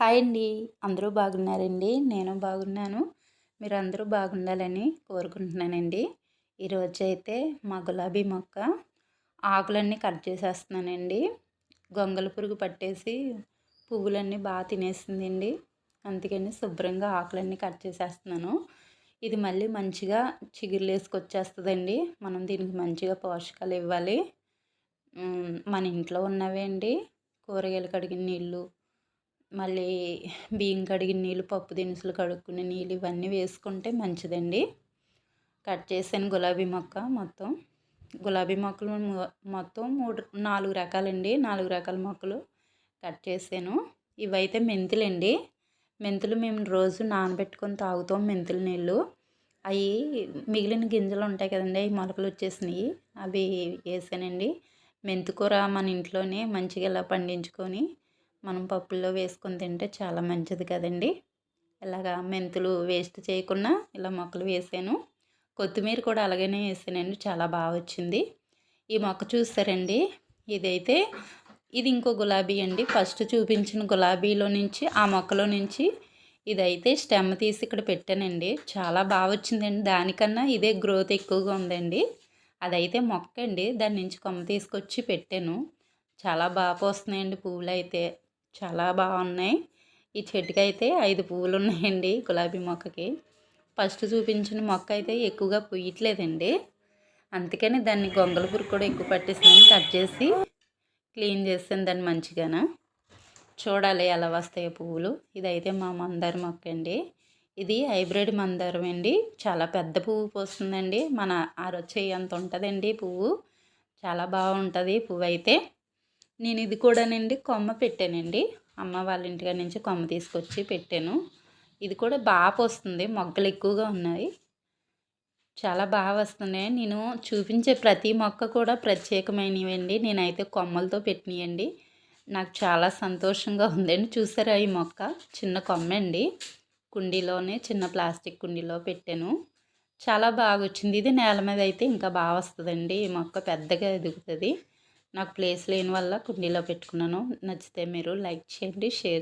Hi అండి. అందరూ బాగున్నారండి? నేను బాగున్నాను. మీరు అందరూ బాగుండాలని కోరుకుంటున్నానండి. ఈరోజు అయితే మా గులాబీ మొక్క ఆకులన్నీ కట్ చేసేస్తున్నానండి. గొంగల పురుగు పట్టేసి పువ్వులన్నీ బాగా తినేసిందండి. అందుకని శుభ్రంగా ఆకులన్నీ కట్ చేసేస్తున్నాను. ఇది మళ్ళీ మంచిగా చిగురులు వేసుకొచ్చేస్తుందండి మనం దీనికి మంచిగా పోషకాలు ఇవ్వాలి. మన ఇంట్లో ఉన్నవే అండి. కూరగాయలు కడిగిన నీళ్ళు మళ్ళీ బియ్యం కడిగిన నీళ్ళు పప్పు దినుసులు కడుక్కునే నీళ్ళు ఇవన్నీ వేసుకుంటే మంచిదండి. కట్ చేసాను గులాబీ మొక్క మొత్తం. గులాబీ మొక్కలు మొత్తం మూడు నాలుగు రకాలండి. నాలుగు రకాల మొక్కలు కట్ చేసాను. ఇవైతే మెంతులండి. మెంతులు మేము రోజు నానబెట్టుకొని తాగుతాం మెంతుల నీళ్ళు. అవి మిగిలిన గింజలు ఉంటాయి కదండి అవి మొలకలు వచ్చేసినాయి. అవి వేసానండి. మెంతుకూర మన ఇంట్లోనే మంచిగా ఇలా పండించుకొని మనం పప్పుల్లో వేసుకొని తింటే చాలా మంచిది కదండి. ఇలాగా మెంతులు వేస్ట్ చేయకుండా ఇలా మొక్కలు వేసాను. కొత్తిమీర కూడా అలాగనే వేసానండి చాలా బాగా వచ్చింది. ఈ మొక్క చూస్తారండి ఇదైతే ఇది ఇంకో గులాబీ అండి. ఫస్ట్ చూపించిన గులాబీలో నుంచి ఆ మొక్కలో నుంచి ఇదైతే స్టెమ్ తీసి ఇక్కడ పెట్టానండి. చాలా బాగా వచ్చిందండి. దానికన్నా ఇదే గ్రోత్ ఎక్కువగా ఉందండి. అదైతే మొక్క అండి. దాని నుంచి కొమ్మ తీసుకొచ్చి పెట్టాను. చాలా బాగా పోస్తున్నాయండి పువ్వులు అయితే చాలా బాగున్నాయి. ఈ చెట్టుకి అయితే ఐదు పువ్వులు ఉన్నాయండి గులాబీ మొక్కకి. ఫస్ట్ చూపించిన మొక్క అయితే ఎక్కువగా పుయ్యట్లేదండి. అందుకని దాన్ని గొంగల పురుగు కూడా ఎక్కువ పట్టేసిందని కట్ చేసి క్లీన్ చేస్తాను దాన్ని మంచిగాన. చూడాలి ఎలా వస్తాయో పువ్వులు. ఇదైతే మా మందార మొక్క అండి. ఇది హైబ్రిడ్ మందారం అండి. చాలా పెద్ద పువ్వు పోస్తుందండి. మన అరచేయి అంత ఉంటుందండి పువ్వు. చాలా బాగుంటుంది పువ్వు అయితే నేను ఇది కూడానండి కొమ్మ పెట్టానండి. అమ్మ వాళ్ళ ఇంటికాడ నుంచి కొమ్మ తీసుకొచ్చి పెట్టాను. ఇది కూడా బాగా వస్తుంది మొగ్గలు ఎక్కువగా ఉన్నాయి. చాలా బాగా వస్తున్నాయి. నేను చూపించే ప్రతి మొక్క కూడా ప్రత్యేకమైనవండి. నేనైతే కొమ్మలతో పెట్టినాయండి. నాకు చాలా సంతోషంగా ఉందండి. చూసారా ఈ మొక్క? చిన్న కొమ్మ అండి. కుండీలోనే చిన్న ప్లాస్టిక్ కుండీలో పెట్టాను. చాలా బాగా వచ్చింది. ఇది నేల మీద అయితే ఇంకా బాగా వస్తుందండి. ఈ మొక్క పెద్దగా ఎదుగుతుంది. నాకు ప్లేస్ లేని వల్ల కుండీలో పెట్టుకున్నాను. నచ్చితే మీరు లైక్ చేయండి షేర్